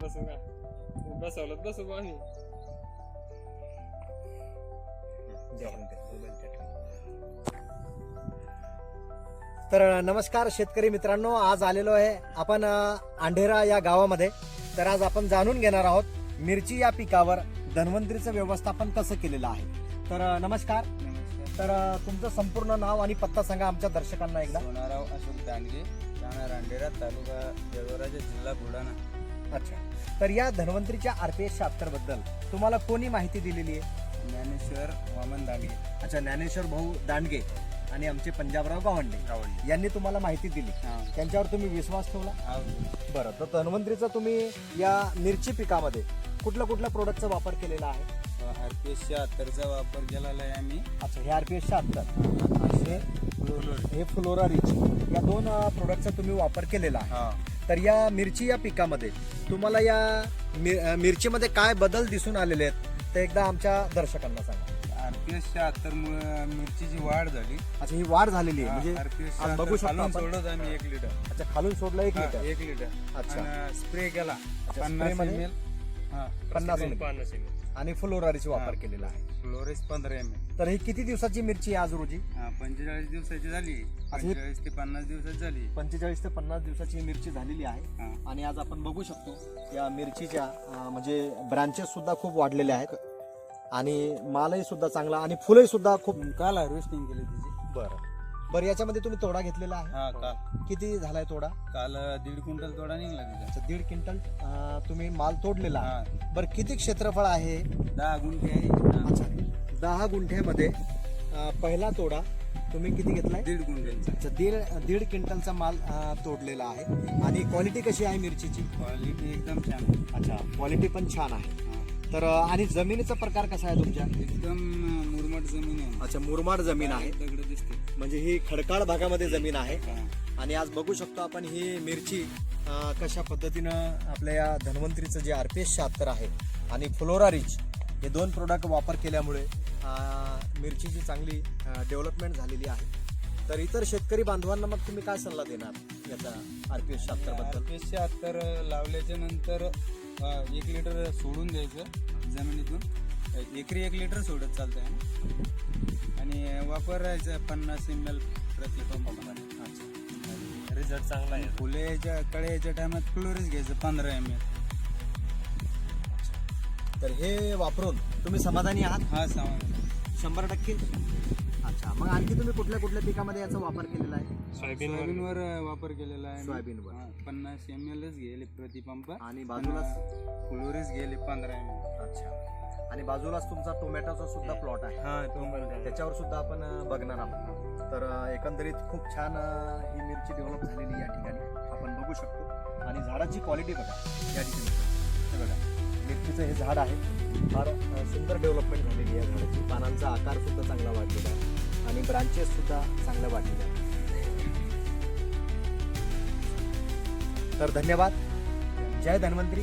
बसू का बसवलं बसू बा आम्ही तर नमस्कार शेतकरी मित्रांनो आज आलेलो आहे आपण अ, अंढेरा या गावामध्ये. तर आज आपण जाणून घेणार आहोत मिरची या पिकावर धन्वंतरीचं व्यवस्थापन कसं केलेलं आहे. तर नमस्कार. तर तुमचं संपूर्ण नाव आणि पत्ता सांगा आमच्या दर्शकांना एकदा. सोनाराव अशोक दांडगे राहणार तालुका जिल्हा बुलढाणा. अच्छा. तर या धन्वंतरीच्या आर पी एसबद्दल तुम्हाला कोणी माहिती दिलेली आहे? ज्ञानेश्वर वामन दांडगे अच्छा ज्ञानेश्वर भाऊ दांडगे आणि आमचे पंजाबराव गावंडे गावंडी यांनी तुम्हाला माहिती दिली. हा. त्यांच्यावर तुम्ही विश्वास ठेवला? बरं तर धन्वंतरीचा तुम्ही या मिरची पिकामध्ये कुठल्या कुठल्या प्रोडक्टचा वापर केलेला आहे? आर पी एस शहात्तरचा वापर केलेला आहे आम्ही. अच्छा हे आर पी एस शहात्तर. हे हे फ्लोरा रिच या दोन प्रोडक्टचा तुम्ही वापर केलेला आहे. हा. तर या मिरची या पिकामध्ये तुम्हाला या मिर- मिरचीमध्ये काय बदल दिसून आलेले आहेत ते एकदा आमच्या दर्शकांना सांगा आर पी एस शहात्तर मिरचीची वाढ झाली अच्छा ही वाढ झालेली आहे म्हणजे बघू शकतो. सोडत आम्ही एक लिटर अच्छा खालून सोडलं एक लिटर एक लिटर अच्छा. स्प्रे केला पन्नास? एम एल पन्नास ml. आणि फ्लोरारीचा वापर. केलेला आहे. फ्लोरेस पंधरा एम एल तर ही किती दिवसाची मिरची आहे आज रोजी? पंचेचाळीस दिवसाची झाली. पंचेचाळीस ते पन्नास दिवसाची झाली. पंचेचाळीस ते पन्नास दिवसाची ही मिरची झालेली आहे. हा. आणि आज आपण बघू शकतो या मिरचीच्या अं, म्हणजे ब्रांचेस सुद्धा खूप वाढलेले आहेत. आणि मालही सुद्धा चांगला आणि फुलंही सुद्धा खूप काल हार्वेस्टिंग केली तिची बरं. बरं याच्यामध्ये तुम्ही तोडा घेतलेला आहे. हा काल किती झालाय तोडा? काल दीड क्विंटल तोडा निघला अच्छा, दीड क्विंटल अं, तुम्ही माल तोडलेला आहे. हा. बरं किती क्षेत्रफळ आहे? दहा गुंठे आहे. अच्छा दहा गुंठ्यामध्ये अं, पहिला तोडा तुम्ही किती घेतलाय? दीड क्विंटलचा अच्छा दीड दीड क्विंटलचा माल अं, तोडलेला आहे. आणि क्वालिटी कशी आहे मिरचीची? क्वालिटी एकदम छान. अच्छा क्वालिटी पण छान आहे. तर आणि जमिनीचा प्रकार कसा आहे तुमच्या? एकदम मुरमाड जमीन आहे. अच्छा मुरमाड जमीन आहे. दगड दिसते. म्हणजे ही खडकाळ भागामध्ये जमीन आहे. आणि आज बघू शकतो आपण ही मिरची अं, कशा पद्धतीनं आपल्या या धन्वंतरीचं जे आर पी एस शहात्तर आहे आणि फ्लोरा रिच हे दोन प्रोडक्ट वापर केल्यामुळे अं, मिरचीची चांगली डेव्हलपमेंट झालेली आहे. तर इतर शेतकरी बांधवांना मग तुम्ही काय सल्ला देणार याचा आर पी एस शहात्तरबद्दल? RPS शहात्तर लावल्याच्या नंतर एक लिटर सोडून द्यायचं जमिनीतून. एकरी एक लिटर सोडत चालतंय ना आणि वापरायचं पन्नास एम एल प्रति पंप रिझल्ट चांगला आहे. फुले याच्या टायमात क्लोरीज घ्यायचं पंधरा एम एल तर हे वापरून तुम्ही समाधानी आहात? हा सामान शंभर टक्के? अच्छा. मग आणखी तुम्ही कुठल्या कुठल्या पिकामध्ये याचा वापर केलेला आहे? सोयाबीन सोयाबीनवर वापर केलेला आहे. सोयाबीनवर. हा, पन्नास एम एलच गेले प्रतिपंप. आणि बाजूलाच? फ्लोरीज गेले पंधरा एम एल अच्छा. आणि बाजूलाच तुमचा टोमॅटोचा सुद्धा प्लॉट आहे. हा तो त्याच्यावर सुद्धा आपण अं, बघणार आहोत. तर अं, एकंदरीत खूप छान अं, ही मिरची डेव्हलप झालेली या ठिकाणी. आपण बघू शकतो. आणि झाडाची क्वालिटी बघा. या ठिकाणी. हे बघा. मिरचीचं हे झाड आहे. फार अं, सुंदर डेव्हलपमेंट झालेली आहे. झाडाची पानांचा आकार सुद्धा चांगला वाढलेला आहे. आणि ब्रांचेससुद्धा सुद्धा वाटलं. तर धन्यवाद. जय धन्वंतरी.